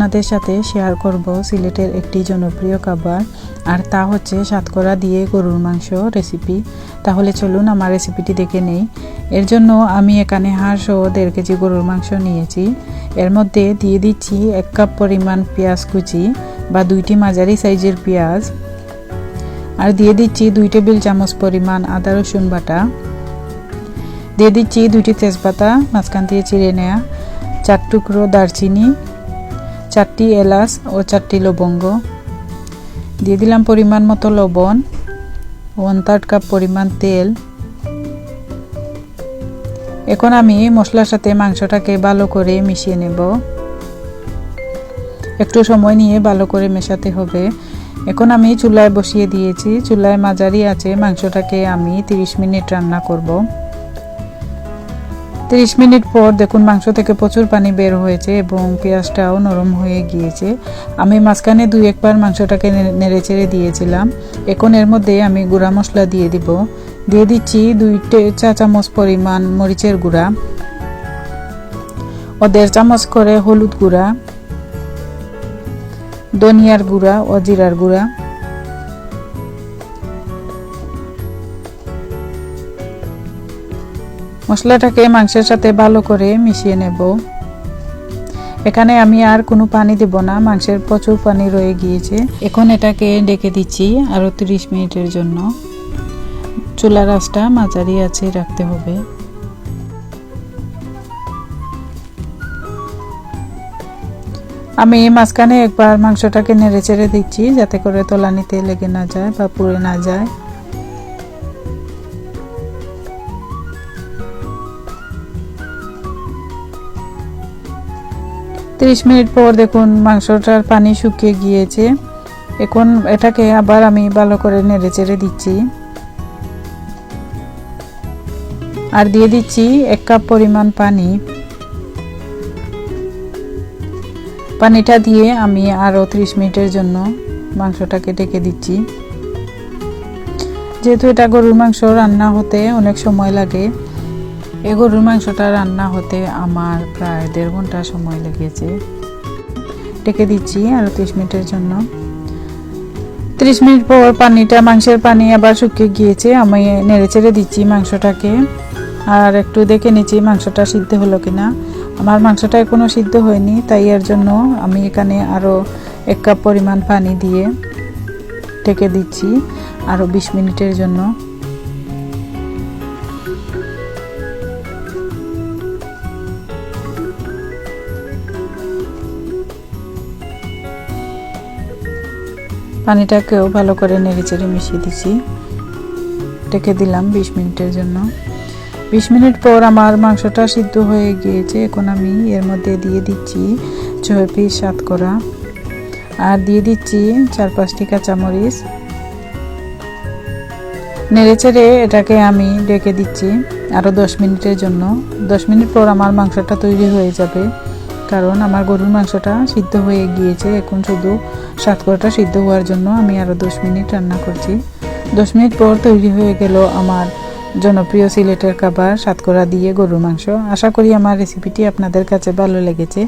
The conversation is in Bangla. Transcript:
আপনাদের সাথে শেয়ার করব সিলেটের একটি জনপ্রিয় খাবার, আর তা হচ্ছে সাতকরা দিয়ে গরুর মাংস রেসিপি তাহলে চলুন আমার রেসিপিটি দেখে নেই। এর জন্য আমি এখানে হাঁস ও দেড় কেজি গরুর মাংস নিয়েছি। এর মধ্যে দিয়ে দিচ্ছি এক কাপ পরিমাণ পেঁয়াজ কুচি বা দুইটি মাঝারি সাইজের পেঁয়াজ। আর দিয়ে দিচ্ছি দুই টেবিল চামচ পরিমাণ আদা রসুন বাটা। দিয়ে দিচ্ছি দুইটি তেজপাতা, মাঝখান দিয়ে চিড়ে নেওয়া চার টুকরো দারচিনি চারটি এলাচ ও চারটি লবঙ্গ। দিয়ে দিলাম পরিমাণ মতো লবণ ওয়ান থার্ড কাপ পরিমাণ তেল। এখন আমি মশলার সাথে মাংসটাকে ভালো করে মিশিয়ে নেব। একটু সময় নিয়ে ভালো করে মেশাতে হবে। এখন আমি চুলায় বসিয়ে দিয়েছি। চুলায় মাঝারি আছে মাংসটাকে আমি 30 মিনিট রান্না করব। 30 মিনিট পর দেখুন মাংস থেকে প্রচুর পানি বের হয়েছে এবং পেঁয়াজটাও নরম হয়ে গিয়েছে। আমি মাঝখানে দুই একবার মাংসটাকে নেড়ে চেড়ে দিয়েছিলাম। এখন এর মধ্যে আমি গুঁড়া মশলা দিয়ে দিব। দিয়ে দিচ্ছি দুই চা চামচ পরিমাণ মরিচের গুঁড়া। ও দেড় চামচ করে হলুদ গুঁড়া। ধনিয়ার গুঁড়া ও জিরার গুঁড়া। মশলাটাকে মাংসের সাথে ভালো করে মিশিয়ে নেব। এখানে আমি আর কোনো পানি দেব না, মাংসের প্রচুর পানি রয়ে গিয়েছে। এখন এটাকে ডেকে দিচ্ছি আরও তিরিশ মিনিটের জন্য। চুলা রাসটা মাঝারি আছে রাখতে হবে। আমি মাঝখানে একবার মাংসটাকে নেড়ে চেড়ে দিচ্ছি, যাতে করে তলানিতে লেগে না যায় বা পুড়ে না যায়। তিরিশ মিনিট পর দেখুন মাংসটার পানি শুকিয়ে গিয়েছে। এখন এটাকে আবার আমি ভালো করে নেড়ে চেড়ে দিচ্ছি। আর দিয়ে দিচ্ছি এক কাপ পরিমাণ পানি। পানিটা দিয়ে আমি আরও ত্রিশ মিনিটের জন্য মাংসটাকে ডেকে দিচ্ছি। যেহেতু এটা গরুর মাংস, রান্না হতে অনেক সময় লাগে। এই গরুর মাংসটা রান্না হতে আমার প্রায় দেড় ঘণ্টা সময় লেগেছে। ডেকে দিচ্ছি আরও ত্রিশ মিনিটের জন্য। ত্রিশ মিনিট পর পানিটা, মাংসের পানি আবার শুকিয়ে গিয়েছে, আমি নেড়ে চেড়ে দিচ্ছি মাংসটাকে। আর একটু দেখে নিচ্ছি মাংসটা সিদ্ধ হলো কিনা। আমার মাংসটা এখনও সিদ্ধ হয়নি, তাই এর জন্য আমি এখানে আরও এক কাপ পরিমাণ পানি দিয়ে ঢেকে দিচ্ছি আরও বিশ মিনিটের জন্য। পানিটাকেও ভালো করে নেড়েচেড়ে মিশিয়ে দিচ্ছি। ঢেকে দিলাম বিশ মিনিটের জন্য। বিশ মিনিট পর আমার মাংসটা সিদ্ধ হয়ে গিয়েছে। এখন আমি এর মধ্যে দিয়ে দিচ্ছি ছয় পিস সাত করা আর দিয়ে দিচ্ছি চার পাঁচটি কাঁচামরিচ। নেড়ে চেড়ে এটাকে আমি ডেকে দিচ্ছি আরও দশ মিনিটের জন্য। দশ মিনিট পর আমার মাংসটা তৈরি হয়ে যাবে। কারণ আমার গরুর মাংসটা সিদ্ধ হয়ে গিয়েছে। এখন শুধু সাতকরাটা সিদ্ধ হওয়ার জন্য আমি আরও দশ মিনিট রান্না করছি। দশ মিনিট পর তৈরি হয়ে গেল আমার জনপ্রিয় সিলেটের খাবার সাতকরা দিয়ে গরুর মাংস। আশা করি আমার রেসিপিটি আপনাদের কাছে ভালো লেগেছে।